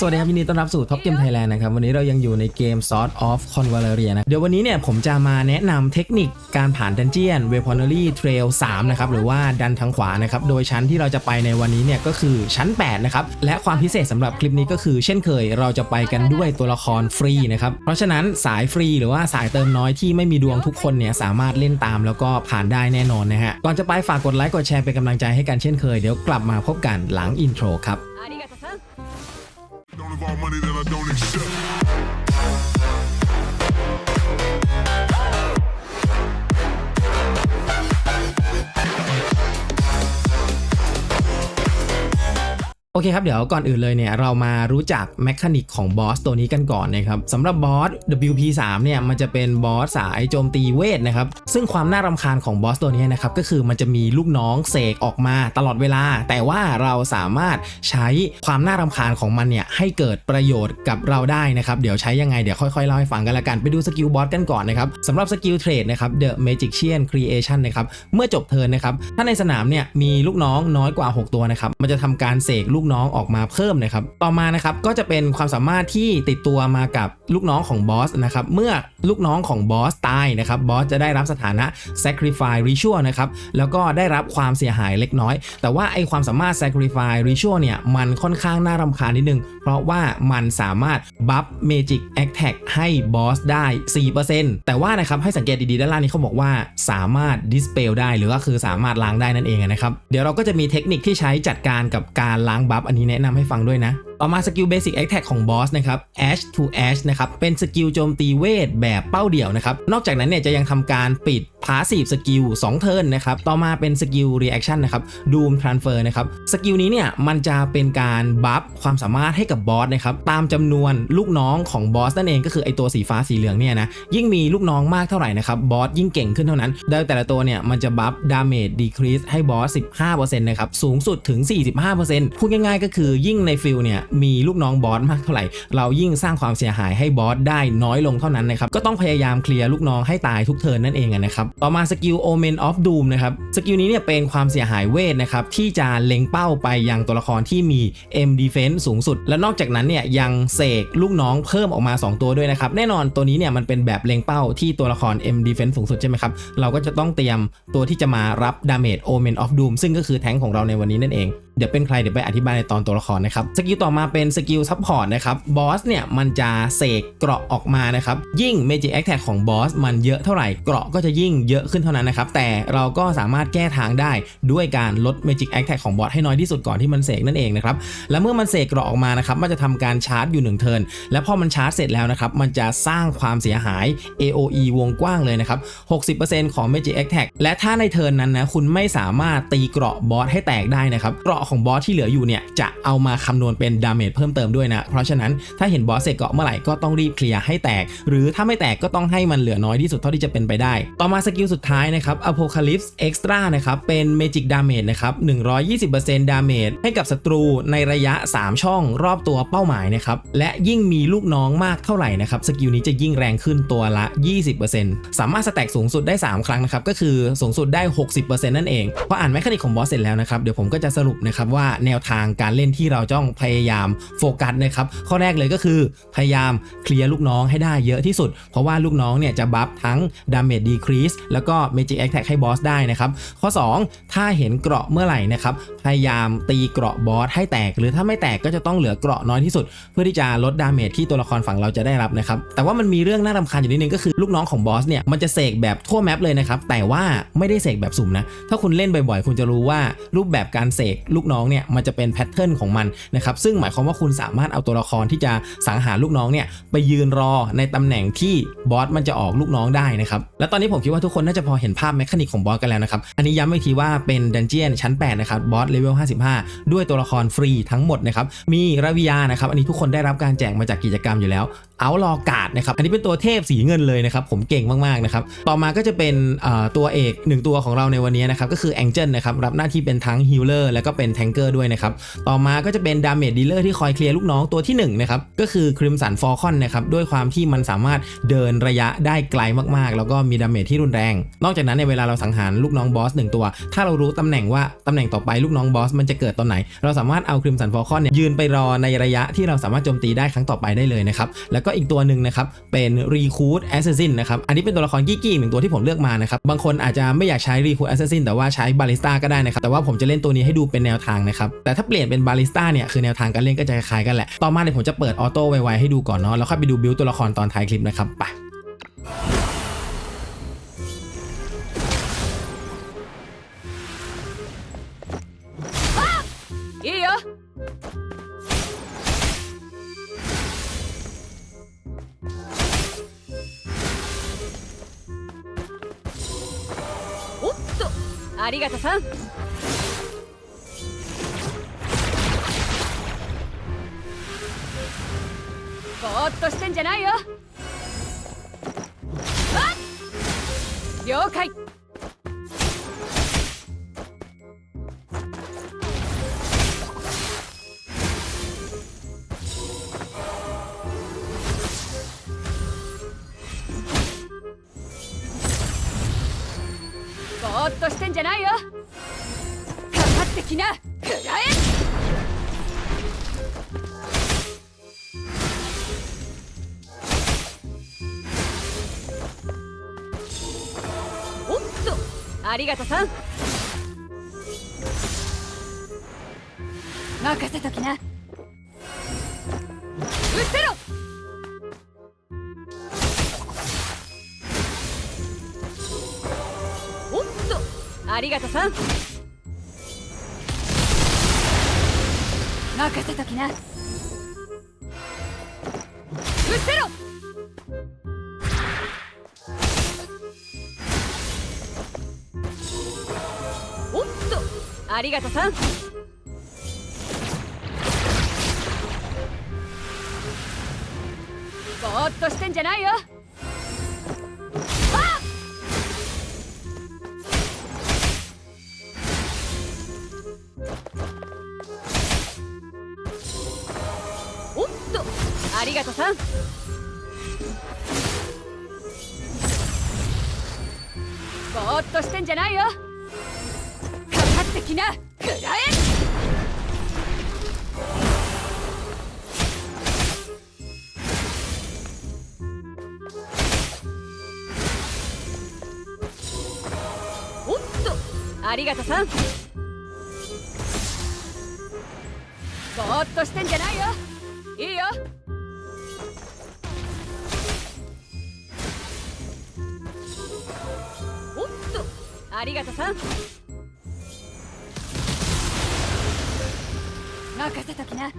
สวัสดีครับยินดีต้อนรับสู่ท็อปเกมไทยแลนด์นะครับ วันนี้เรายังอยู่ในเกม Sword of Convaleria นะ เดี๋ยววันนี้เนี่ยผมจะมาแนะนำเทคนิคการผ่านดันเจียน Weaponry Trail 3 นะครับ หรือว่าดันทางขวานะครับ โดยชั้นที่เราจะไปในวันนี้เนี่ยก็คือชั้น 8 นะครับ และความพิเศษสำหรับคลิปนี้ก็คือ เช่นเคยเราจะไปกันด้วยตัวละครฟรีนะครับ เพราะฉะนั้นสายฟรีหรือว่าสายเติมน้อยที่ไม่มีดวงทุกคนเนี่ยสามารถเล่นตามแล้วก็ผ่านได้แน่นอนนะฮะ ก่อนจะไปฝากกดไลค์กดแชร์เป็นกำลังใจให้กันเช่นเคย เดี๋ยวกลับมาพบกันหลังอินโทรครับ Don't involve money that I don't accept. โอเคครับ เดี๋ยวก่อนอื่นเลยเนี่ยเรามารู้จักแมคานิกของบอสตัวนี้กันก่อนนะครับสำหรับบอส WP3 เนี่ยมันจะเป็นบอสสายโจมตีเวทนะครับซึ่งความน่ารำคาญของบอสตัวนี้นะครับก็คือมันจะมีลูกน้องเสกออกมาตลอดเวลา แต่ว่าเราสามารถใช้ความน่ารำคาญของมันเนี่ยให้เกิดประโยชน์กับเราได้นะครับเดี๋ยวใช้ยังไงเดี๋ยวค่อยๆเล่าให้ฟังกันละกันไปดูสกิลบอสกันก่อนนะครับสำหรับสกิลเทรดนะครับ The Magician Creation นะครับเมื่อจบเทิร์นนะครับถ้าในสนามเนี่ยมีลูกน้องน้อยกว่า 6 ตัวนะครับมันจะทำการเสกลููกน้องออกมาเพิ่มนะครับ ต่อมานะครับก็จะเป็นความสามารถที่ติดตัวมากับลูกน้องของบอสนะครับ เมื่อลูกน้องของบอสตายนะครับบอสจะได้รับสถานะ Sacrifice Ritual นะครับแล้วก็ได้รับความเสียหายเล็กน้อย แต่ว่าไอความสามารถ Sacrifice Ritual เนี่ยมันค่อนข้างน่ารำคาญนิดนึง เพราะว่ามันสามารถบัฟ Magic Attack ให้บอสได้ 4%แต่ว่านะครับให้สังเกตดีๆด้านล่างนี้เขาบอกว่าสามารถ Dispel ได้หรือว่าคือสามารถล้างได้นั่นเองนะครับ เดี๋ยวเราก็จะมีเทคนิคที่ใช้จัดการกับการล้างบัฟอันนี้แนะนำให้ฟังด้วยนะ ต่อมาสกิล Basic Attack ของบอสนะครับ Ash to Ash นะครับเป็นสกิลโจมตีเวทแบบเป้าเดี่ยวนะครับ นอกจากนั้นเนี่ยจะยังทำการปิด Passive สกิล2เทิร์นนะครับ ต่อมาเป็นสกิล Reaction นะครับ Doom Transfer นะครับ สกิลนี้เนี่ยมันจะเป็นการบัฟความสามารถให้กับบอสนะครับ ตามจำนวนลูกน้องของบอสนั่นเองก็คือไอตัวสีฟ้าสีเหลืองเนี่ยนะ ยิ่งมีลูกน้องมากเท่าไหร่นะครับ บอสยิ่งเก่งขึ้นเท่านั้น โดยแต่ละตัวเนี่ยมันจะบัฟ Damage Decrease ให้บอส 15%นะครับ สูงสุดถึง 45%พูดง่ายๆก็คือยิ่งในฟิลเนี่ยมีลูกน้องบอสมากเท่าไหร่ เรายิ่งสร้างความเสียหายให้บอสได้น้อยลงเท่านั้นนะครับ ก็ต้องพยายามเคลียร์ลูกน้องให้ตายทุกเทิร์นนั่นเองนะครับ ต่อมาสกิล Omen of Doom นะครับ สกิลนี้เนี่ยเป็นความเสียหายเวทนะครับที่จะเล็งเป้าไปยังตัวละครที่มี M Defense สูงสุด และนอกจากนั้นเนี่ยยังเสกลูกน้องเพิ่มออกมา 2 ตัวด้วยนะครับ แน่นอนตัวนี้เนี่ยมันเป็นแบบเล็งเป้าที่ตัวละคร M Defense สูงสุดใช่ไหมครับ เราก็จะต้องเตรียมตัวที่จะมารับ Damage Omen of Doom ซึ่งก็คือแทงของเราในวันนี้นั่นเอง เดี๋ยวเป็นใครเดี๋ยวไปอธิบายในตอนตัวละครนะครับสกิลต่อมาเป็นสกิลซัพพอร์ตนะครับบอสเนี่ยมันจะเสกเกราะออกมานะครับยิ่ง Magic Attack ของบอสมันเยอะเท่าไหร่เกราะก็จะยิ่งเยอะขึ้นเท่านั้นนะครับแต่เราก็สามารถแก้ทางได้ด้วยการลด Magic Attack ของบอสให้น้อยที่สุดก่อนที่มันเสกนั่นเองนะครับและเมื่อมันเสกเกราะออกมานะครับมันจะทำการชาร์จอยู่1เทิร์นและพอมันชาร์จเสร็จแล้วนะครับมันจะสร้างความเสียหาย AOE วงกว้างเลยนะครับ60%ของ Magic Attack และถ้าในเทิร์นนั้นนะคุณไม่สามารถตีเกราะบอสให้แตกได้นะครับเกราะของบอสที่เหลืออยู่เนี่ยจะเอามาคำนวณเป็นดาเมจเพิ่มเติมด้วยนะ เพราะฉะนั้นถ้าเห็นบอสเสกเกาะเมื่อไหร่ก็ต้องรีบเคลียร์ให้แตก หรือถ้าไม่แตกก็ต้องให้มันเหลือน้อยที่สุดเท่าที่จะเป็นไปได้ ต่อมาสกิลสุดท้ายนะครับ Apocalypse Extra นะครับเป็น Magic Damage นะครับ 120% Damage ให้กับศัตรูในระยะ 3 ช่องรอบตัวเป้าหมายนะครับและยิ่งมีลูกน้องมากเท่าไหร่นะครับสกิลนี้จะยิ่งแรงขึ้นตัวละ 20%สามารถสแต็กสูงสุดได้ 3 ครั้งนะครับก็คือสูงสุดได้ 60%นั่นเองพออ่านแมคานิกของบอสเสร็จแล้วนะครับเดี๋ยวผมก็จะสรุปนะครับว่าแนวทางการเล่นที่เราจ้องพยายามโฟกัสนะครับข้อแรกเลยก็คือพยายามเคลียร์ลูกน้องให้ได้เยอะที่สุด เพราะว่าลูกน้องเนี่ยจะบัฟทั้ง Damage Decrease แล้วก็ Magic Attack ให้บอสได้นะครับข้อ 2 ถ้าเห็นเกราะเมื่อไหร่นะครับพยายามตีเกราะบอสให้แตก หรือถ้าไม่แตกก็จะต้องเหลือเกราะน้อยที่สุด เพื่อที่จะลดดาเมจที่ตัวละครฝั่งเราจะได้รับนะครับแต่ว่ามันมีเรื่องน่ารำคาญอยู่นิดนึงก็คือลูกน้องของบอสเนี่ยมันจะเสกแบบทั่วแมปเลยนะครับแต่ว่าไม่ได้เสกแบบสุ่มนะถ้าคุณเล่นบ่อยๆ คุณจะรู้ว่ารูปแบบการเสกลูกน้องเนี่ยมันจะเป็นแพทเทิร์นของมันนะครับซึ่งหมายความว่าคุณสามารถเอาตัวละครที่จะสังหารลูกน้องเนี่ยไปยืนรอในตำแหน่งที่บอสมันจะออกลูกน้องได้นะครับและตอนนี้ผมคิดว่าทุกคนน่าจะพอเห็นภาพแมคานิกของบอสกันแล้วนะครับอันนี้ย้ำอีกทีว่าเป็นดันเจียนชั้น8นะครับบอสเลเวล55 ด้วยตัวละครฟรีทั้งหมดนะครับมีราวิยานะครับอันนี้ทุกคนได้รับการแจกมาจากกิจกรรมอยู่แล้ว เอาลอกาดนะครับอันนี้เป็นตัวเทพสีเงินเลยนะครับผมเก่งมากๆนะครับต่อมาก็จะเป็นตัวเอกหนึ่งตัวของเราในวันนี้นะครับก็คือแองเจิลนะครับรับหน้าที่เป็นทั้งฮิลเลอร์แล้วก็เป็นแทงเกอร์ด้วยนะครับต่อมาก็จะเป็นดาเมจดีลเลอร์ที่คอยเคลียร์ลูกน้องตัวที่1นงนะครับก็คือคริมสันฟอลคอนนะครับด้วยความที่มันสามารถเดินระยะได้ไกลมากๆ แล้วก็มีดาเมจที่รุนแรง นอกจากนั้นในเวลาเราสังหารลูกน้องบอสหนึ่งตัว ถ้าเรารู้ตำแหน่งว่าตำแหน่งต่อไปลูกน้องบอสมันจะเกิดตอนไหน เราสามารถเอาคริมสันฟอลคอนเนี่ยยืนไปรอในระยะที่เราสามารถโจมตีได้ครั้งต่อไปได้เลยนะครับแล้วกก็อีกตัวหนึ่งนะครับเป็นรีคูดแอสซัสซินนะครับอันนี้เป็นตัวละครกี้ๆหนึ่งตัวที่ผมเลือกมานะครับบางคนอาจจะไม่อยากใช้รีคูดแอสซัสซินแต่ว่าใช้บาลิสต้าก็ได้นะครับแต่ว่าผมจะเล่นตัวนี้ให้ดูเป็นแนวทางนะครับแต่ถ้าเปลี่ยนเป็นบาลิสต้าเนี่ยคือแนวทางการเล่นก็จะคล้ายกันแหละต่อมาเนี่ยผมจะเปิดออโต้ไวๆให้ดูก่อนเนาะแล้วค่อยไปดูบิลตัวละครตอนท้ายคลิปนะครับไป ありがとさん。ぼーっとしてんじゃないよ。了解。りがとさん。任せときな。うせろ。おっと。ありがとさん。任せときな。うせろ。ありがとさん。ぼーっとしてんじゃないよ。ってきなくらえおっとありがとさん。ぼーっとしてんじゃないよ。いいよ。おっとありがとさん。任せときな。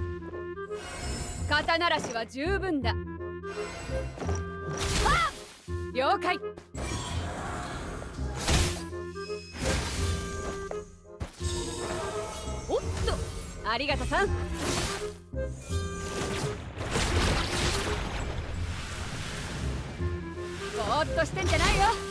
肩慣らしは十分だ。あ了解。おっとありがとさん。ぼーっとしてんじゃないよ。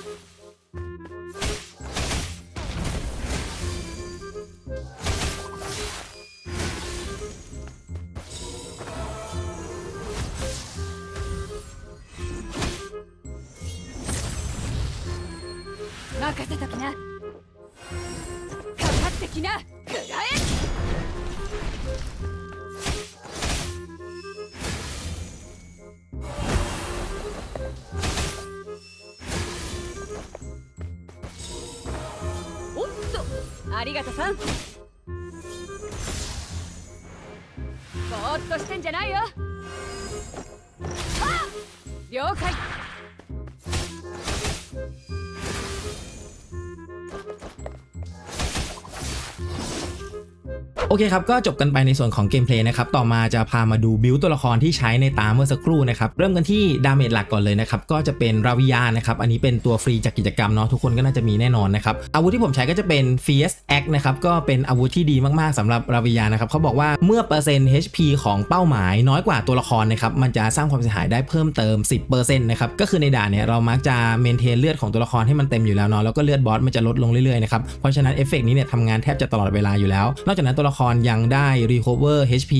โอเคครับก็จบกันไปในส่วนของเกมเพลย์นะครับต่อมาจะพามาดูบิวตัวละครที่ใช้ในตามเมื่อสักครู่นะครับเริ่มกันที่ดาเมจหลักก่อนเลยนะครับก็จะเป็นราวิยานะครับอันนี้เป็นตัวฟรีจากกิจกรรมเนาะทุกคนก็น่าจะมีแน่นอนนะครับอาวุธที่ผมใช้ก็จะเป็น Fierce Axe นะครับก็เป็นอาวุธที่ดีมากๆสำหรับราวิยานะครับเขาบอกว่าเมื่อเปอร์เซ็นต์ HP ของเป้าหมายน้อยกว่าตัวละครนะครับมันจะสร้างความเสียหายได้เพิ่มเติม 10%นะครับก็คือในด่านเนี่ยเรามักจะเมนเทนเลือดของตัวละครให้มันเต็มอยู่แล้วเนาะแล้วก็เลือดบอสมันจะลดลงเรื่อยๆนะครับเพราะฉะนั้นเอฟเฟกต์นี้เนี่ยทำงานแทบจะตลอดเวลาอยู่แล้วนอกจากนั้นตัวละครยังได้ recover HP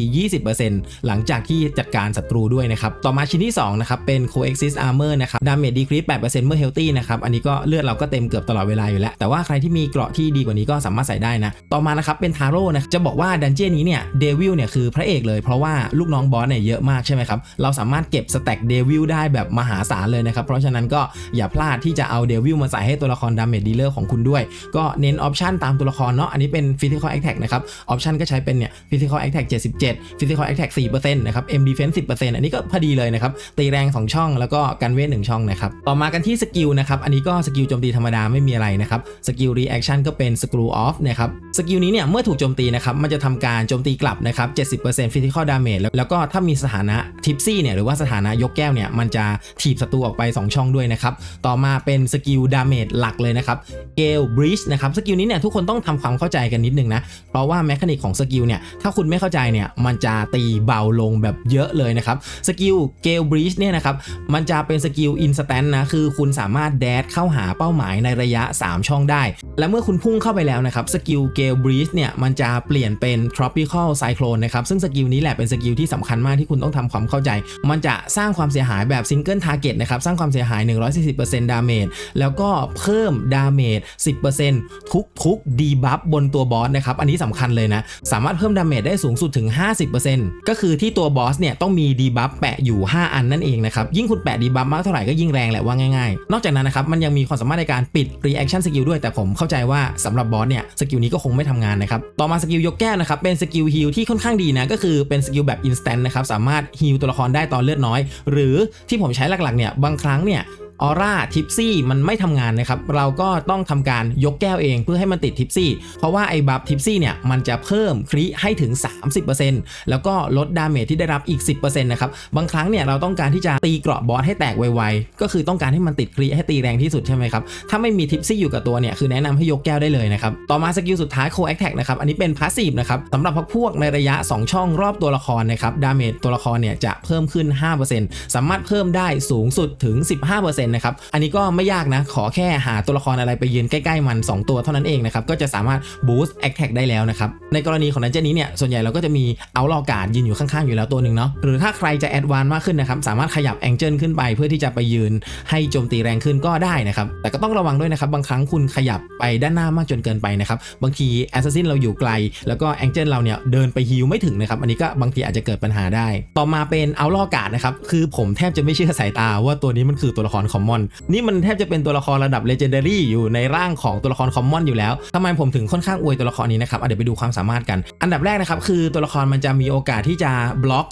20%หลังจากที่จัดการศัตรูด้วยนะครับ ต่อมาชิ้นที่2นะครับเป็น coexist armor นะครับ damage decrease 8%เมื่อ healthy นะครับอันนี้ก็เลือดเราก็เต็มเกือบตลอดเวลาอยู่แล้ว แต่ว่าใครที่มีเกราะที่ดีกว่านี้ก็สามารถใส่ได้นะ ต่อมานะครับเป็น taro นะจะบอกว่าดันเจี้ยนนี้เนี่ย devil เนี่ยคือพระเอกเลยเพราะว่าลูกน้องบอสเนี่ยเยอะมากใช่ไหมครับเราสามารถเก็บสแต็ก devil ได้แบบมหาศาลเลยนะครับเพราะฉะนั้นก็อย่าพลาดที่จะเอา devil มาใส่ให้ตัวละคร damage dealer ของคุณด้วย ก็เน้นออปชันตามตัวละครเนาะอันนี้เป็น physical attack นะครับออปชันก็ใช้เป็นเนี่ย physical attack 77 physical attack 4%นะครับ m defense 10%อันนี้ก็พอดีเลยนะครับ ตีแรง 2 ช่องแล้วก็กันเวท1ช่องนะครับ ต่อมากันที่สกิลนะครับ อันนี้ก็สกิลโจมตีธรรมดาไม่มีอะไรนะครับ สกิล reaction ก็เป็น screw off นะครับ สกิลนี้เนี่ยเมื่อถูกโจมตีนะครับ มันจะทำการโจมตีกลับนะครับ 70% physical damage แล้วแล้วก็ถ้ามีสถานะ tipsy เนี่ยหรือว่าสถานะยกแก้วเนี่ยมันจะถีบศัตรูออกไป 2 ช่องด้วยนะครับ ต่อมาเป็นสกิล damage หลักเลยนะครับ Gale Breach นะครับ สกิลนี้เนี่ยทุกคนต้องทำความเข้าใจกันนิดนึงนะ เพราะว่าแมคานิกของสกิลเนี่ยถ้าคุณไม่เข้าใจเนี่ยมันจะตีเบาลงแบบเยอะเลยนะครับสกิล Gale Breach เนี่ยนะครับมันจะเป็นสกิล instant นะคือคุณสามารถแดดเข้าหาเป้าหมายในระยะ 3 ช่องได้ และเมื่อคุณพุ่งเข้าไปแล้วนะครับสกิล Gale Breach เนี่ยมันจะเปลี่ยนเป็น tropical cyclone นะครับซึ่งสกิลนี้แหละเป็นสกิลที่สำคัญมากที่คุณต้องทำความเข้าใจ มันจะสร้างความเสียหายแบบ single target นะครับสร้างความเสียหาย 140% damage แล้วก็เพิ่ม damage 10%ทุกทุก debuff บนตัวบอสนะครับอันนี้สำคัญเลยนะสามารถเพิ่ม damage ได้สูงสุดถึง 50%ก็คือที่ตัวบอสเนี่ยต้องมี debuff แปะอยู่ 5 อันนั่นเองนะครับ ยิ่งคุณแปะ debuff มากเท่าไหร่ก็ยิ่งแรงแหละว่าง่ายๆ นอกจากนั้นนะครับมันยังมีความสามารถในการปิด reaction skill ด้วยแต่ผมเข้าใจว่าสำหรับบอสเนี่ยสกิลนี้ก็คงไม่ทำงานนะครับต่อมาสกิลยกแก้วนะครับเป็นสกิลฮิลที่ค่อนข้างดีนะก็คือเป็นสกิลแบบ instant นะครับสามารถฮิลตัวละครได้ตอนเลือดน้อย หรือที่ผมใช้หลักๆเนี่ยบางครั้งเนี่ย ออร่าทิปซี่มันไม่ทำงานนะครับ เราก็ต้องทำการยกแก้วเองเพื่อให้มันติดทิปซี่เพราะว่าไอ้บัฟทิปซี่เนี่ยมันจะเพิ่มคริให้ถึง 30%แล้วก็ลดดาเมจที่ได้รับอีก 10%นะครับ บางครั้งเนี่ยเราต้องการที่จะตีเกราะบอสให้แตกไวๆ ก็คือต้องการให้มันติดคริให้ตีแรงที่สุดใช่ไหมครับ ถ้าไม่มีทิปซี่อยู่กับตัวเนี่ยคือแนะนำให้ยกแก้วได้เลยนะครับ ต่อมาสกิลสุดท้ายโคแอคแท็กนะครับ อันนี้เป็นพาสซีฟนะครับสำหรับพวกพวกในระยะ 2 ช่องรอบตัวละครนะครับ ดาเมจตัวละครเนี่ยจะเพิ่มขึ้น 5%สามารถเพิ่มได้สูงสุดถึง 15%นะครับ อันนี้ก็ไม่ยากนะ ขอแค่หาตัวละครอะไรไปยืนใกล้ๆมัน 2 ตัวเท่านั้นเองนะครับ ก็จะสามารถบูสต์แอคแท็กได้แล้วนะครับ ในกรณีของนันเจนี้เนี่ย ส่วนใหญ่เราก็จะมีเอาลอการ์ดยืนอยู่ข้างๆอยู่แล้วตัวหนึ่งเนาะ หรือถ้าใครจะแอดวานมากขึ้นนะครับ สามารถขยับแองเจิลขึ้นไป เพื่อที่จะไปยืนให้โจมตีแรงขึ้นก็ได้นะครับ แต่ก็ต้องระวังด้วยนะครับ บางครั้งคุณขยับไปด้านหน้ามากจนเกินไปนะครับ บางทีแอสซัสซินเราอยู่ไกล แล้วก็แองเจิลเราเนี่ยเดินไปฮิลไม่ถึงนะครับ อันนี้ก็บางทีอาจจะเกิดปัญหาได้ ต่อมาเป็นเอาลอการ์ดนะครับ คือผมแทบจะไม่เชื่อสายตาว่าตัวนี้มันคือตัวละครคอมมอนนี่มันแทบจะเป็นตัวละครระดับเลเจนดารี่อยู่ในร่างของตัวละครคอมมอนอยู่แล้วทำไมผมถึงค่อนข้างอวยตัวละครนี้นะครับเดี๋ยวไปดูความสามารถกัน อันดับแรกนะครับคือตัวละครมันจะมีโอกาสที่จะบล็อก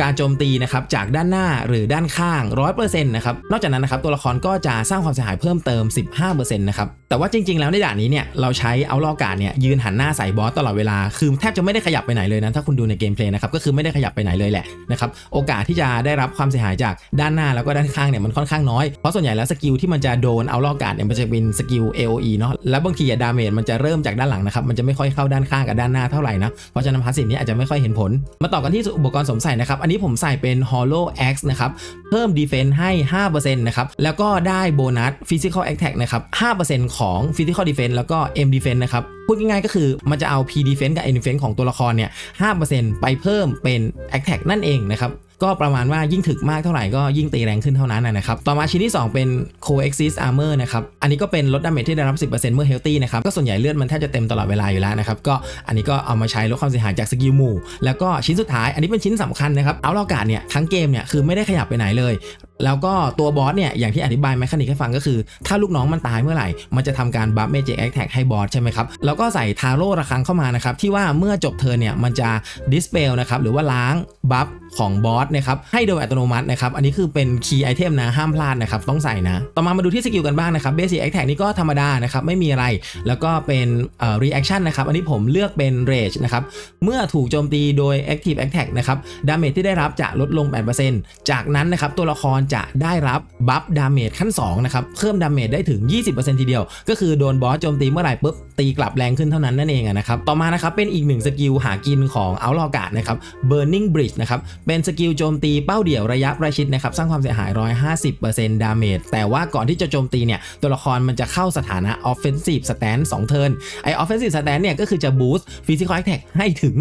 การโจมตีนะครับจากด้านหน้าหรือด้านข้าง 100%นะครับนอกจากนั้นนะครับตัวละครก็จะสร้างความเสียหายเพิ่มเติม 15%นะครับแต่ว่าจริง ๆ แล้วในด่านนี้เนี่ยเราใช้เอาลอการ์ดเนี่ยยืนหันหน้าใส่บอสตลอดเวลาคือแทบจะไม่ได้ขยับไปไหนเลยนะถ้าคุณดูในเกมเพลย์นะครับก็คือไม่ได้ขยับไปไหนเลยแหละนะครับโอกาสที่จะได้รับความเสียหายจากด้านหน้าแล้วก็ด้านข้างเนี่ยมันค่อนข้างน้อยเพราะส่วนใหญ่แล้วสกิลที่มันจะโดนเอาลอการ์ดเนี่ยมันจะเป็นสกิล AOE เนาะแล้วบางทีอะดาเมจมันจะเริ่มจากด้านหลังนะครับมันจะไม่ค่อยเข้าด้านข้างกับด้านหน้าเท่าไหร่นะเพราะฉะนั้นพาสซีฟนี้อาจจะไม่ค่อยเห็นผลมาต่อกันที่อุปกรณ์สวมใส่นะครับอันนี้ผมใส่เป็น Hollow Axe นะครับ เพิ่ม Defense ให้ 5%นะครับ แล้วก็ได้โบนัส Physical Attack นะครับ 5%ของ Physical Defense แล้วก็ M Defense นะครับ พูดง่ายๆก็คือมันจะเอา P Defense กับ M Defense ของตัวละครเนี่ย 5%ไปเพิ่มเป็น Attack นั่นเองนะครับ ก็ประมาณว่ายิ่งถึกมากเท่าไหร่ก็ยิ่งตีแรงขึ้นเท่านั้นนะครับ ต่อมาชิ้นที่ 2 เป็น Coexist Armor นะครับ อันนี้ก็เป็นลดดาเมจที่ได้รับ 10%เมื่อ Healthy นะครับ ก็ส่วนใหญ่เลือดมันแทบจะเต็มตลอดเวลาอยู่แล้วนะครับ ก็อันนี้ก็เอามาใช้ลดความเสียหายจากสกิลหมู่ แล้วก็ชิ้นสุดท้าย อันนี้เป็นชิ้นสำคัญนะครับ เอาลอกาดเนี่ยทั้งเกมเนี่ยคือไม่ได้ขยับไปไหนเลย แล้วก็ตัวบอสเนี่ยอย่างที่อธิบายแมคานิกให้ฟังก็คือ ถ้าลูกน้องมันตายเมื่อไหร่ มันจะทำการบัฟเมจิกแอคแท็กให้บอสใช่ไหมครับ แล้วก็ใส่ทาโร่ระครังเข้ามานะครับ ที่ว่าเมื่อจบเทิร์นเนี่ย มันจะดิสเปลนะครับ หรือว่าล้างบัฟของบอสนะครับให้โดยอัตโนมัตินะครับ อันนี้คือเป็นคีย์ไอเทมนะห้ามพลาดนะครับ ต้องใส่นะ ต่อมามาดูที่สกิลกันบ้างนะครับเบสิ c แอคแท็กนี่ก็ธรรมดานะครับไม่มีอะไรแล้วก็เป็นเอ่อ reaction นะครับอันนี้ผมเลือกเป็น rage นะครับเมื่อถูกโจมตีโดย active attack นะครับดาเมจที่ได้รับจะลดลง 8%จากนั้นนะครับตัวละครจะได้รับบัฟดาเมจขั้น2นะครับเพิ่มดาเมจได้ถึง 20%ทีเดียว ก็คือโดนบอสโจมตีเมื่อไหร่ปุ๊บตีกลับแรงขึ้นเท่านั้นนั่นเองนะครับต่อมานะครับเป็นอีกหนึ่งสกิลหากินของเอาลอกาดนะครับ burning bridge นะครับเป็นสกิลโจมตีเป้าเดี่ยวระยะประชิดนะครับสร้างความเสียหาย 150%ดาเมจแต่ว่าก่อนที่จะโจมตีเนี่ยตัวละครมันจะเข้าสถานะ offensive stance 2เทิร์นไอ offensive stance เนี่ยก็คือจะ boost physical attack ให้ถึง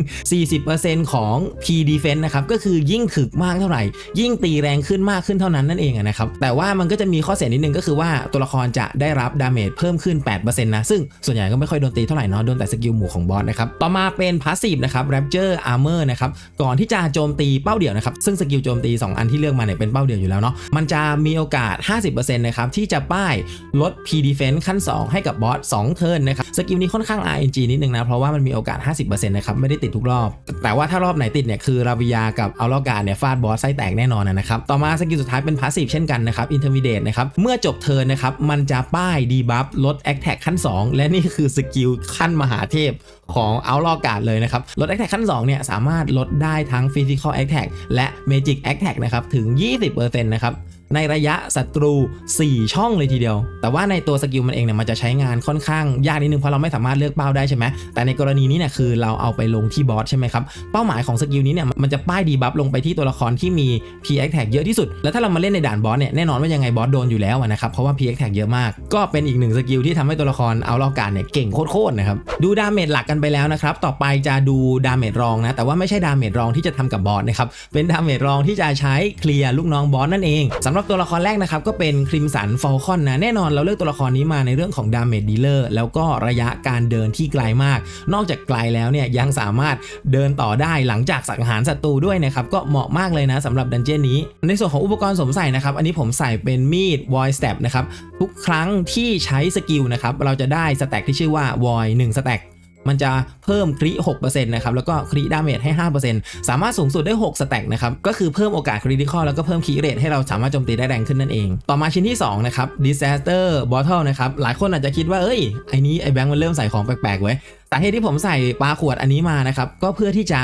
40%ของ P defense นะครับก็คือยิ่งถึกมากเท่าไหร่ ยิ่งตีแรงขึ้นมากขึ้นเท่านั้นนั่นเองนะครับแต่ว่ามันก็จะมีข้อเสียนิดนึงก็คือว่าตัวละครจะได้รับดาเมจเพิ่มขึ้น 8%นะซึ่งส่วนใหญ่ก็ไม่ค่อยโดนตีเท่าไหร่เนาะโดนแต่สกิลหมู่ของบอสนะครับต่อมาเป็น passive นะครับ rapture armor นะครับก่อนที่จะโจมตีเป้าเดี่ยวนะครับซึ่งสกิลโจมตี 2 อันที่เลือกมาเนี่ยเป็นเป้าเดี่ยวอยู่แล้วเนาะมันจะมีโอกาส 50%นะครับที่จะป้ายลด P defense ขั้น 2 ให้กับบอส2เทิร์นนะครับสกิลนี้ค่อนข้าง RNG นิดนึงนะเพราะว่ามันมีโอกาส 50%นะครับไม่ได้ติดทุกรอบ แต่ว่าถ้ารอบไหนติดเนี่ยคือราวิยากับเอาลอกาเนี่ยฟาดบอสไส้แตกแน่นอนนะครับต่อมาสกิลสุดท้ายเป็นพาสซีฟเช่นกันนะครับอินเทอร์มีเดตนะครับเมื่อจบเทิร์นนะครับมันจะป้ายดีบัฟลดแอคแท็กขั้น 2 และนี่คือสกิลขั้นมหาเทพของเอาลอกาดเลยนะครับลดแอคแท็กขั้น 2 เนี่ย สามารถลดได้ทั้งฟิสิกอลแอคแท็กและเมจิกแอคแท็กนะครับ ถึง 20%นะครับ ในระยะศัตรู 4 ช่องเลยทีเดียว แต่ว่าในตัวสกิลมันเองเนี่ยมันจะใช้งานค่อนข้างยากนิดนึงเพราะเราไม่สามารถเลือกเป้าได้ใช่ไหมแต่ในกรณีนี้เนี่ยคือเราเอาไปลงที่บอสใช่ไหมครับเป้าหมายของสกิลนี้เนี่ยมันจะป้ายดีบัฟลงไปที่ตัวละครที่มี P X tag เยอะที่สุด แล้วถ้าเรามาเล่นในด่านบอสเนี่ยแน่นอนว่ายังไงบอสโดนอยู่แล้วนะครับเพราะว่า P X tag เยอะมาก ก็เป็นอีกหนึ่งสกิลที่ทำให้ตัวละครเอาลอกการเนี่ยเก่งโคตรๆนะครับดูดาเมจหลักกันไปแล้วนะครับต่อไปจะดูดาเมจรองนะแต่ว่าไม่ใช่ดาเมจรองที่จะทำกับบอสนะครับเป็นดาเมจรองที่จะใช้เคลียร์ลูกน้องบอสนั่นเองสำหรับตัวละครแรกนะครับก็เป็นคริมสันฟอลคอนนะแน่นอนเราเลือกตัวละครนี้มาในเรื่องของดาเมจดีลเลอร์แล้วก็ระยะการเดินที่ไกลมาก นอกจากไกลแล้วเนี่ยยังสามารถเดินต่อได้หลังจากสังหารศัตรูด้วยนะครับก็เหมาะมากเลยนะสำหรับดันเจี้ยนนี้ ในส่วนของอุปกรณ์สวมใส่นะครับอันนี้ผมใส่เป็นมีด void step นะครับทุกครั้งที่ใช้สกิลนะครับเราจะได้สแต็กที่ชื่อว่า void 1สแต็ก มันจะเพิ่มคริ6%นะครับแล้วก็คริดาเมจให้ 5%สามารถสูงสุดได้ 6 สแต็กนะครับก็คือเพิ่มโอกาสคริติคอลแล้วก็เพิ่มคีเรทให้เราสามารถโจมตีได้แรงขึ้นนั่นเอง ต่อมาชิ้นที่ 2 นะครับ disaster bottle นะครับหลายคนอาจจะคิดว่าเอ้ยไอ้นี้ไอ้แบงค์มันเริ่มใส่ของแปลกๆไว้สาเหตุที่ผมใส่ปลาขวดอันนี้มานะครับก็เพื่อที่จะ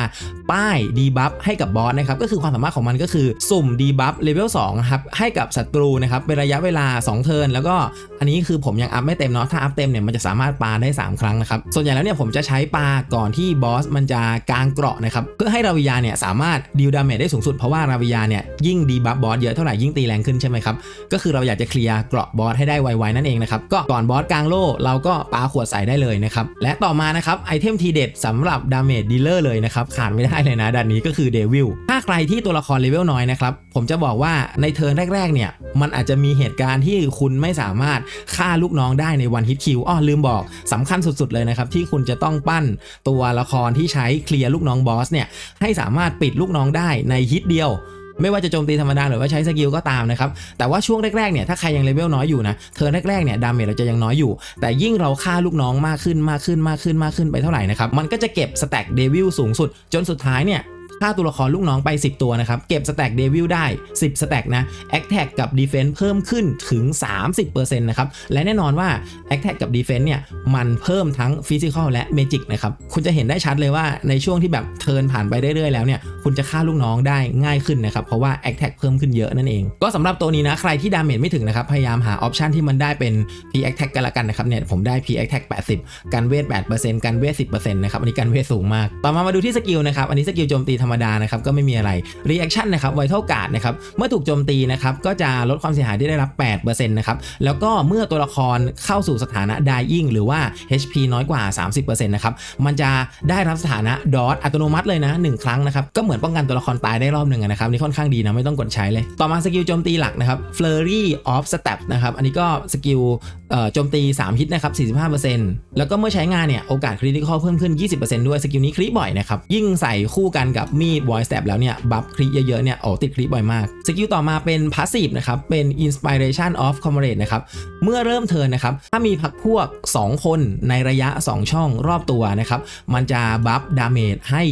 ป้ายดีบัฟให้กับบอสนะครับก็คือความสามารถของมันก็คือสุ่มดีบัฟเลเวล2ครับให้กับศัตรูนะครับเป็นระยะเวลา 2 เทิร์นแล้วก็อันนี้คือผมยังอัพไม่เต็มเนาะถ้าอัพเต็มเนี่ยมันจะสามารถปาได้ 3 ครั้งนะครับส่วนใหญ่แล้วเนี่ยผมจะใช้ปลาก่อนที่บอสมันจะกางเกราะนะครับเพื่อให้ราวิยาเนี่ยสามารถดีลดาเมจได้สูงสุดเพราะว่าราวิยาเนี่ยยิ่งดีบัฟบอสเยอะเท่าไหร่ยิ่งตีแรงขึ้นใช่ไหมครับก็คือเราอยากจะเคลียร์เกราะบอสให้ได้ไวๆนั่นเองนะครับก็ก่อนบอสกลางโล่เราก็ปาขวดใส่ได้เลยนะครับและต่อมานะครับไอเทมทีเด็ดสำหรับดาเมจดีลเลอร์เลยนะครับขาดไม่ได้เลยนะด้านนี้ก็คือเดวิลถ้าใครที่ตัวละครเลเวลน้อยนะครับผมจะบอกว่าในเทิร์นแรกๆเนี่ยมันอาจจะมีเหตุการณ์ที่คุณไม่สามารถฆ่าลูกน้องได้ในวันฮิตคิวอ้อลืมบอกสำคัญสุดๆเลยนะครับที่คุณจะต้องปั้นตัวละครที่ใช้เคลียร์ลูกน้องบอสเนี่ยให้สามารถปิดลูกน้องได้ในฮิตเดียว ไม่ว่าจะโจมตีธรรมดาหรือว่าใช้สกิลก็ตามนะครับ แต่ว่าช่วงแรกๆเนี่ยถ้าใครยังเลเวลน้อยอยู่นะเทอร์แรกๆเนี่ยดาเมจเราจะยังน้อยอยู่ แต่ยิ่งเราฆ่าลูกน้องมากขึ้นมากขึ้นมากขึ้นมากขึ้นไปเท่าไหร่นะครับมันก็จะเก็บสแต็กเดวิลสูงสุด จนสุดท้ายเนี่ย ฆ่าตัวละครลูกน้องไป 10 ตัวนะครับ เก็บสแต็กเดวิลได้ 10 สแต็กนะแอคแท็กกับดีเฟน s ์เพิ่มขึ้นถึง 30%นะครับ และแน่นอนว่าแอคแท็กกับดีเฟน s ์เนี่ย มันเพิ่มทั้งฟิสิกอลและเมจิกนะครับ คุณจะเห็นได้ชัดเลยว่าในช่วงที่แบบเทิร์นผ่านไปเรื่อยๆแล้วเนี่ย คุณจะฆ่าลูกน้องได้ง่ายขึ้นนะครับ เพราะว่าแอคแท็กเพิ่มขึ้นเยอะนั่นเอง ก็สำหรับตัวนี้นะ ใครที่ดาเมจไม่ถึงนะครับ พยายามหาออปชันที่มันได้เป็น P attack กันละกันนะครับ เนี่ย ผมได้ P attack 80 กันเวท 8%กันเวท 10%นะครับ อันนี้กันเวทสูงมาก ต่อมามาดูที่สกิลนะครับ อันนี้สกิลโจมตีธรรมดานะครับก็ไม่มีอะไร reaction นะครับไวเท่ากาดนะครับเมื่อถูกโจมตีนะครับก็จะลดความเสียหายที่ได้รับ 8%นะครับแล้วก็เมื่อตัวละครเข้าสู่สถานะ dying หรือว่า HP น้อยกว่า 30%นะครับมันจะได้รับสถานะดอทอัตโนมัติเลยนะ 1 ครั้งนะครับก็เหมือนป้องกันตัวละครตายได้รอบหนึ่งนะครับนี่ค่อนข้างดีนะไม่ต้องกดใช้เลย ต่อมาสกิลโจมตีหลักนะครับ flurry of step นะครับอันนี้ก็สกิลโจมตี 3 ฮิตนะครับ 45%แล้วก็เมื่อใช้งานเนี่ยโอกาสคริติคอลเพิ่มขึ้น 20%ด้วยสกิลนี้คลิปบ่อยนะครับยิ่งใส่คู่กันกับมีด voice stab แล้วเนี่ยบัฟคริเยอะๆเนี่ยโอ้ติดคริบ่อยมาก สกิลต่อมาเป็น passive นะครับ เป็น inspiration of comrade นะครับ เมื่อเริ่มเทิร์นนะครับ ถ้ามีพักพวก 2 คนในระยะ 2 ช่องรอบตัวนะครับ มันจะบัฟดาเมจให้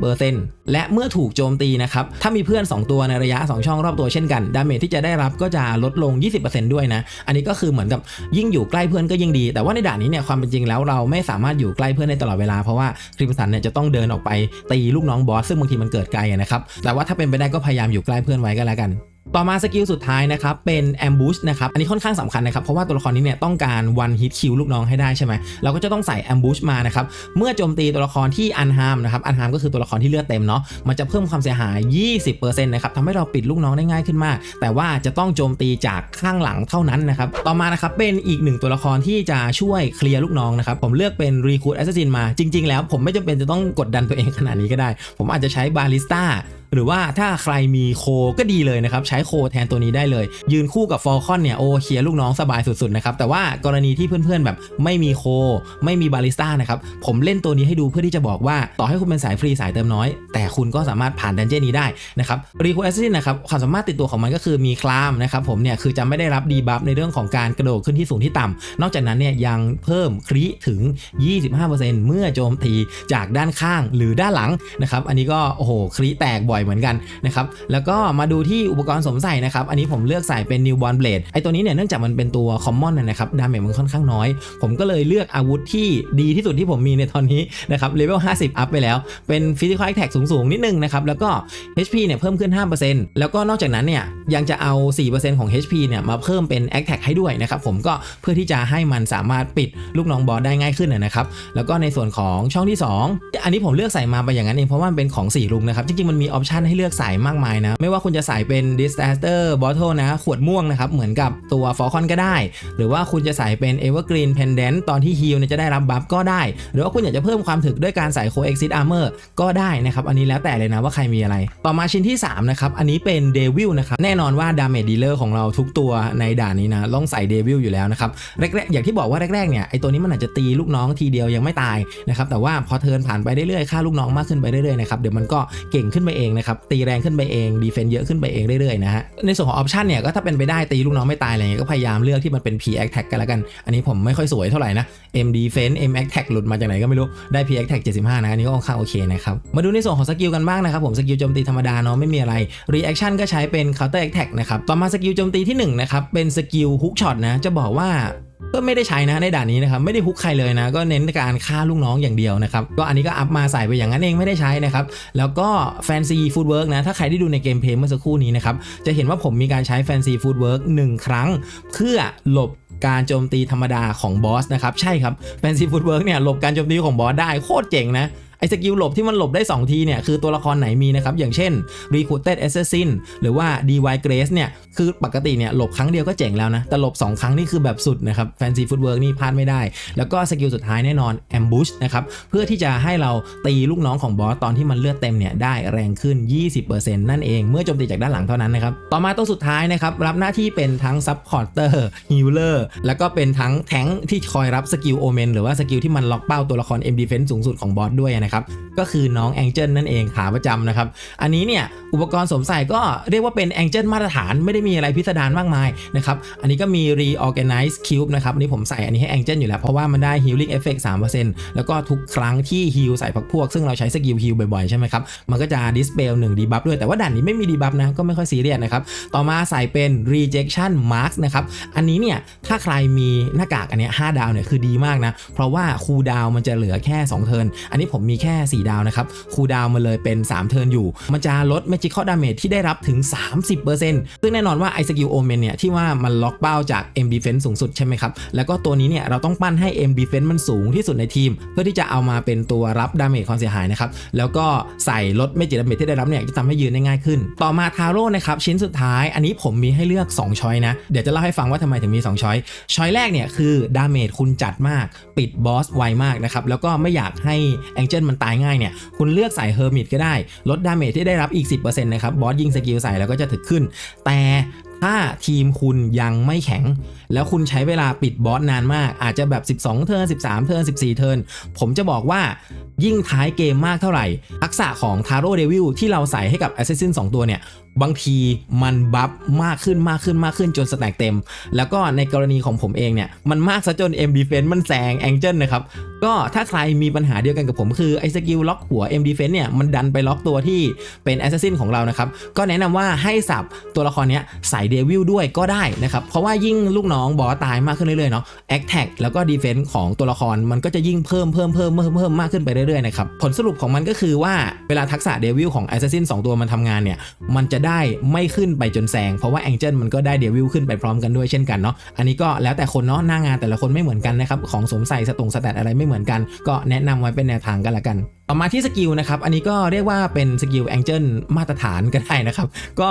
20%และเมื่อถูกโจมตีนะครับ ถ้ามีเพื่อน 2 ตัวในระยะ 2 ช่องรอบตัวเช่นกัน ดาเมจที่จะได้รับก็จะลดลง 20%ด้วยนะ อันนี้ก็คือเหมือนกับยิ่งอยู่ใกล้เพื่อนก็ยิ่งดี แต่ว่าในด่านนี้เนี่ยความเป็นจริงแล้วเราไม่สามารถอยู่ใกล้เพื่อนได้ตลอดเวลา เพราะว่าคริมสันเนี่ยจะต้องเดินออกไปตีลูกน้องบอสซึ่งบางทีมันเกิดไกลนะครับ แต่ว่าถ้าเป็นไปได้ก็พยายามอยู่ใกล้เพื่อนไว้ก็แล้วกัน ต่อมาสกิลสุดท้ายนะครับ เป็น ambush นะครับ อันนี้ค่อนข้างสำคัญนะครับ เพราะว่าตัวละครนี้เนี่ยต้องการ one hit kill ลูกน้องให้ได้ใช่ไหมเราก็จะต้องใส่ ambush มานะครับ เมื่อโจมตีตัวละครที่ unharm นะครับ unharm ก็คือตัวละครที่เลือดเต็มเนาะมันจะเพิ่มความเสียหาย 20%นะครับทำให้เราปิดลูกน้องได้ง่ายขึ้นมาก แต่ว่าจะต้องโจมตีจากข้างหลังเท่านั้นนะครับต่อมานะครับเป็นอีกหนึ่งตัวละครที่จะช่วยเคลียร์ลูกน้องนะครับผมเลือกเป็น recruit assassin มาจริง ๆ แล้วผมไม่จำเป็นจะต้องกดดันตัวเองขนาดนี้ก็ได้ ผมอาจจะใช้ ballista หรือว่าถ้าใครมีโคก็ดีเลยนะครับ ใช้โคแทนตัวนี้ได้เลย ยืนคู่กับฟอลคอนเนี่ย โอเคลียร์ลูกน้องสบายสุดๆนะครับ แต่ว่ากรณีที่เพื่อนๆแบบไม่มีโค ไม่มีบาลิสต้านะครับ ผมเล่นตัวนี้ให้ดูเพื่อที่จะบอกว่า ต่อให้คุณเป็นสายฟรีสายเติมน้อย แต่คุณก็สามารถผ่านดันเจี้ยนนี้ได้นะครับรีคูแอสซินนะครับความสามารถติดตัวของมันก็คือมีคลามนะครับผมเนี่ยคือจะไม่ได้รับดีบัฟในเรื่องของการกระโดดขึ้นที่สูงที่ต่ำนอกจากนั้นเนี่ยยังเพิ่มคริถึง 25%เมื่อโจมตีจากด้านข้างหรือด้านหลังนะครับอันนี้ก็โอ้โหคริแตกบ่อยเหมือนกันนะครับแล้วก็มาดูที่อุปกรณ์สวมใส่นะครับอันนี้ผมเลือกใส่เป็น Newborn Blade ไอตัวนี้เนี่ยเนื่องจากมันเป็นตัว Common นะนะครับดาเมจมันค่อนข้างน้อย ผมก็เลยเลือกอาวุธที่ดีที่สุดที่ผมมีในตอนนี้นะครับเลเวล50 อัพไปแล้ว เป็น Physical Attack สูงๆ นิดนึงนะครับแล้วก็ HP เนี่ยเพิ่มขึ้น 5%แล้วก็นอกจากนั้นเนี่ยยังจะเอา 4%ของ HP เนี่ยมาเพิ่มเป็น Attack ให้ด้วยนะครับผมก็เพื่อที่จะให้มันสามารถปิดลูกน้องบอสได้ง่ายขึ้นนะครับแล้วก็ในส่วนของช่องที่ 2 อันนี้ผมเลือกใส่มาไปอย่างนั้นเองเพราะว่ามันเป็นของสีลุงนะครับจริงๆมันมีออปชันให้เลือกใส่มากมายนะ ไม่ว่าคุณจะใส่เป็น disaster bottle นะ ขวดม่วงนะครับ เหมือนกับตัว Falcon ก็ได้ หรือว่าคุณจะใส่เป็น evergreen pendant ตอนที่ heal เนี่ยจะได้รับบัฟก็ได้ หรือว่าคุณอยากจะเพิ่มความถึกด้วยการใส่ coexit armor ก็ได้นะครับ อันนี้แล้วแต่เลยนะว่าใครมีอะไร ต่อมาชิ้นที่ 3 นะครับ อันนี้เป็น devil นะครับ แน่นอนว่า damage dealer ของเราทุกตัวในด่านนี้นะต้องใส่ devil อยู่แล้วนะครับ แรกๆ อย่างที่บอกว่าแรกๆ เนี่ย ไอตัวนี้มันอาจจะตีลูกน้องทีเดียวยังไม่ตายนะครับ แต่ว่าพอเทิร์นผ่านไปเรื่อยๆ ค่าลูกน้องมากขึ้นไปเรื่อยๆ นะครับ เดี๋ยวมันก็เก่งขึ้นไปเองนะครับตีแรงขึ้นไปเองดีเฟนเยอะขึ้นไปเองเรื่อยๆนะฮะในส่วนของออปชันเนี่ยก็ถ้าเป็นไปได้ตีลูกน้องไม่ตายอะไรเงี้ยก็พยายามเลือกที่มันเป็น P attack กันล้วกัน อันนี้ผมไม่ค่อยสวยเท่าไหร่นะ M defense M attack หลุดมาจากไหนก็ไม่รู้ได้ P attack 75 นะอันนี้ก็ค่อนข้างโอเคนะครับมาดูในส่วนของสกิลกันบ้างนะครับผมสกิลโจมตีธรรมดาเนาะไม่มีอะไร reaction ก็ใช้เป็น counter attack นะครับต่อมาสกิลโจมตีที่หนึ่งนะครับเป็นสกิล hook shot นะจะบอกว่า ก็ไม่ได้ใช้นะในด่านนี้นะครับไม่ได้ฮุกใครเลยนะ ก็เน้นการฆ่าลูกน้องอย่างเดียวนะครับก็อันนี้ก็อัพมาใส่ไปอย่างนั้นเองไม่ได้ใช้นะครับแล้วก็แฟนซีฟูดเวิร์กนะถ้าใครได้ดูในเกมเพลย์เมื่อสักครู่นี้นะครับจะเห็นว่าผมมีการใช้แฟนซีฟูดเวิร์กหนึ่งครั้ง เพื่อหลบการโจมตีธรรมดาของบอสนะครับใช่ครับแฟนซีฟูดเวิร์กเนี่ยหลบการโจมตีของบอสได้โคตรเจ๋งนะ ไอ้สกิลหลบที่มันหลบได้ 2 ทีเนี่ย คือตัวละครไหนมีนะครับ อย่างเช่น Recruited Assassin หรือว่า DY Grace เนี่ย คือปกติเนี่ย หลบครั้งเดียวก็เจ๋งแล้วนะ แต่หลบ 2 ครั้งนี่คือแบบสุดนะครับ Fancy Footwork นี่พลาดไม่ได้ แล้วก็สกิลสุดท้ายแน่นอน Ambush นะครับ เพื่อที่จะให้เราตีลูกน้องของบอสตอนที่มันเลือดเต็มเนี่ย ได้แรงขึ้น 20%นั่นเอง เมื่อโจมตีจากด้านหลังเท่านั้นนะครับ ต่อมาตัวสุดท้ายนะครับ รับหน้าที่เป็นทั้ง Supporter Healer แล้วก็เป็นทั้งแทงที่คอยรับสกิลโอเมนหรือว่าสกิลที่มันล็อกเป้าตัวละคร M Defense สูงสุดของบอสด้วยนะครับก็คือน้องแองเจิลนั่นเองขาประจำนะครับอันนี้เนี่ยอุปกรณ์สวมใส่ก็เรียกว่าเป็นแองเจิลมาตรฐานไม่ได้มีอะไรพิสดารมากมายนะครับอันนี้ก็มี reorganize cube นะครับอันนี้ผมใส่อันนี้ให้แองเจิลอยู่แล้ว เพราะว่ามันได้ healing effect 3%แล้วก็ทุกครั้งที่ heal ใส่พักพวก ซึ่งเราใช้สกิล heal บ่อยๆใช่ไหมครับมันก็จะ dispel 1 debuff ด้วยแต่ว่าด่านนี้ไม่มี debuff นะก็ไม่ค่อยซีเรียสนะครับต่อมาใส่เป็น rejection mark นะครับอันนี้เนี่ยถ้าใครมีหน้ากากอันนี้5ดาวเนี่ยคือดีมากนะเพราะว่าคูดาวมันจะเหลือแค่ 2 เทิร์นอันนี้ผมมีแค่ 4 ดาวนะครับคูดาวมาเลยเป็น 3 เทิร์นอยู่ มันจะลด Magical Damage ที่ได้รับถึง 30%ซึ่งแน่นอนว่าไอสกิลโอเมนเนี่ยที่ว่ามันล็อกเป้าจาก M Defense สูงสุดใช่ไหมครับแล้วก็ตัวนี้เนี่ยเราต้องปั้นให้ M Defense มันสูงที่สุดในทีม เพื่อที่จะเอามาเป็นตัวรับดาเมจความเสียหายนะครับแล้วก็ใส่ลด Magic Damage ที่ได้รับเนี่ยจะทำให้ยืนได้ง่ายขึ้น ต่อมาทาโร่นะครับชิ้นสุดท้ายอันนี้ผมมีให้เลือก 2 ช้อยนะ เดี๋ยวจะเล่าให้ฟังว่าทำไมถึงมี 2 ช้อย ช้อยแรกเนี่ยคือดาเมจคุณจัดมาก ปิดบอสไวมากนะครับแล้วก็ไม่อยากให้แองเจิลมันตายง่ายเนี่ย คุณเลือกใส่เฮอร์มิตก็ได้ ลดดาเมจที่ได้รับอีก 10%นะครับ บอสยิงสกิลใส่แล้วก็จะถึกขึ้น แต่ถ้าทีมคุณยังไม่แข็ง แล้วคุณใช้เวลาปิดบอสนานมาก อาจจะแบบ 12 เทิร์น 13 เทิร์น 14 เทิร์น ผมจะบอกว่ายิ่งท้ายเกมมากเท่าไหร่ ทักษะของทาโร่เดวิลที่เราใส่ให้กับ Assassin 2 ตัวเนี่ย บางทีมันบัฟมากขึ้นมากขึ้นมากขึ้นจนสแต็กเต็ม แล้วก็ในกรณีของผมเองเนี่ย มันมากซะจน M Defense มันแซง Angel นะครับ ก็ถ้าใครมีปัญหาเดียวกันกับผมคือไอ้สกิลล็อกหัว M Defense เนี่ย มันดันไปล็อกตัวที่เป็น Assassin ของเรานะครับ ก็แนะนำว่าให้สับตัวละครเนี้ยใส่เดวิลด้วยก็ได้นะครับ เพราะว่ายิ่งลูกน้องบอสตายมากขึ้นเรื่อยๆเนาะ Attack แล้วก็ Defense ของตัวละครมันก็จะยิ่งเพิ่มเพิ่มเพิ่มเพิ่มเพิ่มมากขึ้นไปเรื่อยๆนะครับผลสรุปของมันก็คือว่าเวลาทักษะเดวิลของ Assassin 2 ตัวมันทำงานเนี่ยมันจะได้ไม่ขึ้นไปจนแซงเพราะว่า Angel มันก็ได้เดวิลขึ้นไปพร้อมกันด้วยเช่นกันเนาะอันนี้ก็แล้วแต่คนเนาะหน้างานแต่ละคนไม่เหมือนกันนะครับของสวมใส่สตรงสแตทอะไรไม่เหมือนกัน ก็แนะนำไว้เป็นแนวทางกันละกันต่อมาที่สกิลนะครับ อันนี้ก็เรียกว่าเป็นสกิล Angel มาตรฐานก็ได้นะครับ ก็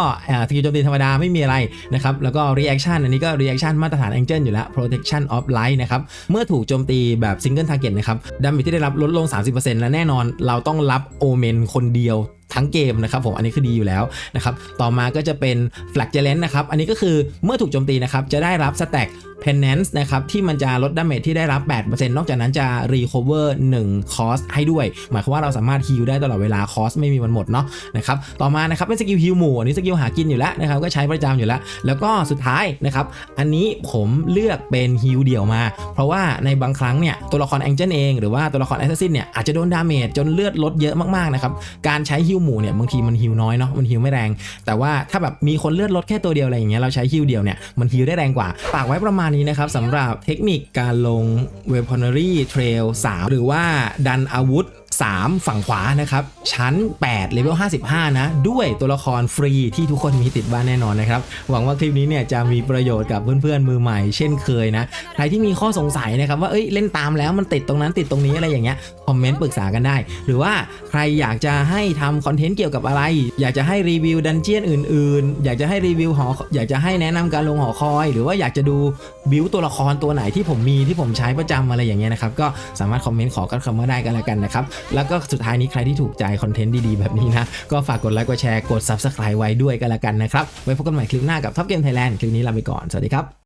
สกิลโจมตีธรรมดาไม่มีอะไรนะครับ แล้วก็ reaction อันนี้ก็ reaction มาตรฐาน Angel อยู่แล้ว protection of light นะครับ เมื่อถูกโจมตีแบบ single target นะครับดาเมจที่ได้รับลดลง 30%และแน่นอน เราต้องรับโอเมนคนเดียว ทั้งเกมนะครับผมอันนี้คือดีอยู่แล้วนะครับต่อมาก็จะเป็นแฟลกเจเลนนะครับอันนี้ก็คือเมื่อถูกโจมตีนะครับจะได้รับสแต็ก Penance นะครับที่มันจะลดดาเมจที่ได้รับ 8%นอกจากนั้นจะ Recover 1 Cost ให้ด้วย หมายความว่าเราสามารถฮิลได้ตลอดเวลา Cost ไม่มีวันหมดเนาะนะครับต่อมานะครับเป็นสกิลฮิลหมู่อันนี้สกิลหากินอยู่แล้วนะครับก็ใช้ประจำอยู่แล้ว แล้วก็สุดท้ายนะครับอันนี้ผมเลือกเป็นฮิลเดี่ยวมา เพราะว่าในบางครั้งเนี่ยตัวละคร Angel เองหรือว่าตัวละคร Assassin เนี่ยอาจจะโดนดาเมจจนเลือดลดเยอะมากๆนะครับการใช้ฮิลหมู่เนี่ยบางทีมันฮิลน้อยเนาะมันฮิลไม่แรง แต่ว่าถ้าแบบมีคนเลือดลดแค่ตัวเดียวอะไรอย่างเงี้ยเราใช้ฮิลเดียวเนี่ยมันฮิลได้แรงกว่าฝากไว้ประมาณนี้นะครับสำหรับเทคนิคการลง Weaponry Trail 3 หรือว่าดันอาวุธ 3 ฝั่งขวานะครับ ชั้น 8 เลเวล 55 นะ ด้วยตัวละครฟรีที่ทุกคนมีติดบ้านแน่นอนนะครับ หวังว่าคลิปนี้เนี่ยจะมีประโยชน์กับเพื่อนๆ มือใหม่เช่นเคยนะ ใครที่มีข้อสงสัยนะครับว่าเอ้ยเล่นตามแล้วมันติดตรงนั้นติดตรงนี้อะไรอย่างเงี้ยคอมเมนต์ปรึกษากันได้ หรือว่าใครอยากจะให้ทำคอนเทนต์เกี่ยวกับอะไร อยากจะให้รีวิวดันเจียนอื่นๆ อยากจะให้รีวิวหออยากจะให้แนะนำการลงหอคอย หรือว่าอยากจะดูบิวตัวละครตัวไหนที่ผมมีที่ผมใช้ประจำอะไรอย่างเงี้ยนะครับก็สามารถคอมเมนต์ขอกันคำว่าได้กันแล้วกันนะครับแล้วก็สุดท้ายนี้ใครที่ถูกใจคอนเทนต์ดีๆ แบบนี้นะ ก็ฝากกดไลค์กดแชร์กด Subscribe ไว้ด้วยกันละกันนะครับ ไว้พบกันใหม่คลิปหน้ากับท็อปเกมไทยแลนด์คลิปนี้ลาไปก่อน สวัสดีครับ